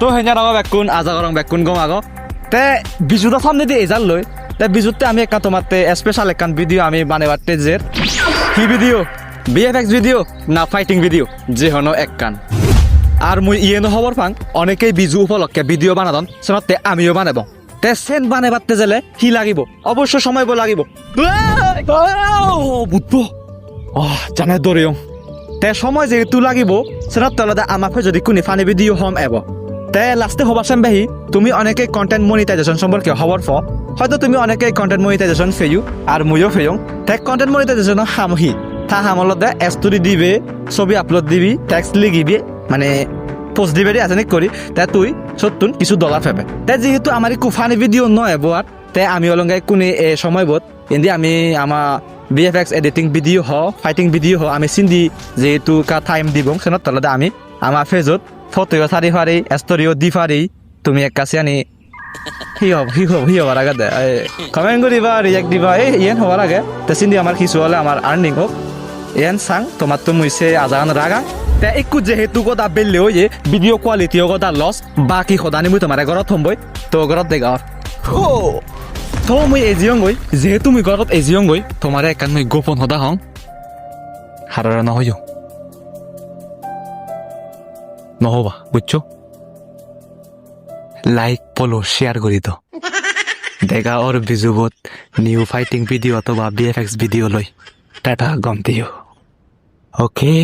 তো হেঞ্জা নামা বেকুন, আজা গরং বেকুন গম আগ তে বিজুটা সামনে দিয়ে এজাল লই তে বিজুতে আমি একটা তোমাতে স্পেশাল একখান ভিডিও আমি বানাবার যে। কি ভিডিও বিএফএক্স ভিডিও না ফাইটিং ভিডিও যে হনো একখান আর মুই ইয়েনো খবর পাং অনেকেই বিজু উপলক্ষে ভিডিও বানাদন সেনতে আমিও বানাব তে সেন বানাবাতে গেলে কি লাগিব? অবশ্য সময় বল লাগিব। বুঝব ও জানে দৌড়িও তে সময় যেহেতু লাগিব সেনত তলতে আমাকে যদি কোনে ফানি ভিডিও হম এব। তে লাস্টে হবার চাম বেহি, তুমি অনেকে কন্টেন্ট মনিটাইজেশন সম্পর্কে খবর ফ। হয়তো তুমি অনেকে কন্টেন্ট মনিটাইজেশন ফেয়ু আর মইও ফেয়ং। তে কন্টেন্ট মনিটাইজেশন হামহি তা হামলতে স্টোরি দিবে, ছবি আপলোড দিবি টেক্সট লিখিবি মানে পোস্ট দিবে আছে নাকি করি তে তুই সত্তুন কিছু ডলার ফেবে। তে যেহেতু আমার কুফানি ভিডিও নয় আর তে আমি অলঙ্গাই কোনে, এ সময় বোধ এদি আমি আমার বিএফএক্স এডিটিং ভিডিও হ, ফাইটিং ভিডিও হ, আমি চিন্দি যেহেতু কা টাইম দিব, সেনত তলতে আমি আমার ফেজত ফটোও চারি ফারি ষ্টরিও দি ফারি তুমি এক কাছে আনি সি হব সি হব, সি হবার আগে কমেন্ট করিবা রিয়েক্ট দিবা এই ইয়েন হবার আগে। তে চিন্দি আমার কিছু হলে আমার আর্নিং হোক ইয়ান চাং তোমার তো মুইছে আজান রাগা তে একো যেহেতু কথা বেললে ওই ভিডিও কোয়ালিটিও কথা লস বাকি সদানি মুই তোমার ঘৰত থম্বই, তো ঘৰত দে গাঁৱত তো মই এজিয়ং গৈ যেহেতু মই ঘৰত এজিয়ং গৈ তোমাৰে একান মই গোপন সদা হওঁ। হাৰাৰা নহয়। নহবা বুঝছ লাইক ফলো শেয়ার করি তো দেখা ওর বিজুবত নিউ ফাইটিং ভিডিও অথবা বিএফএক্স ভিডিও লই টাটা, গম দিও ওকে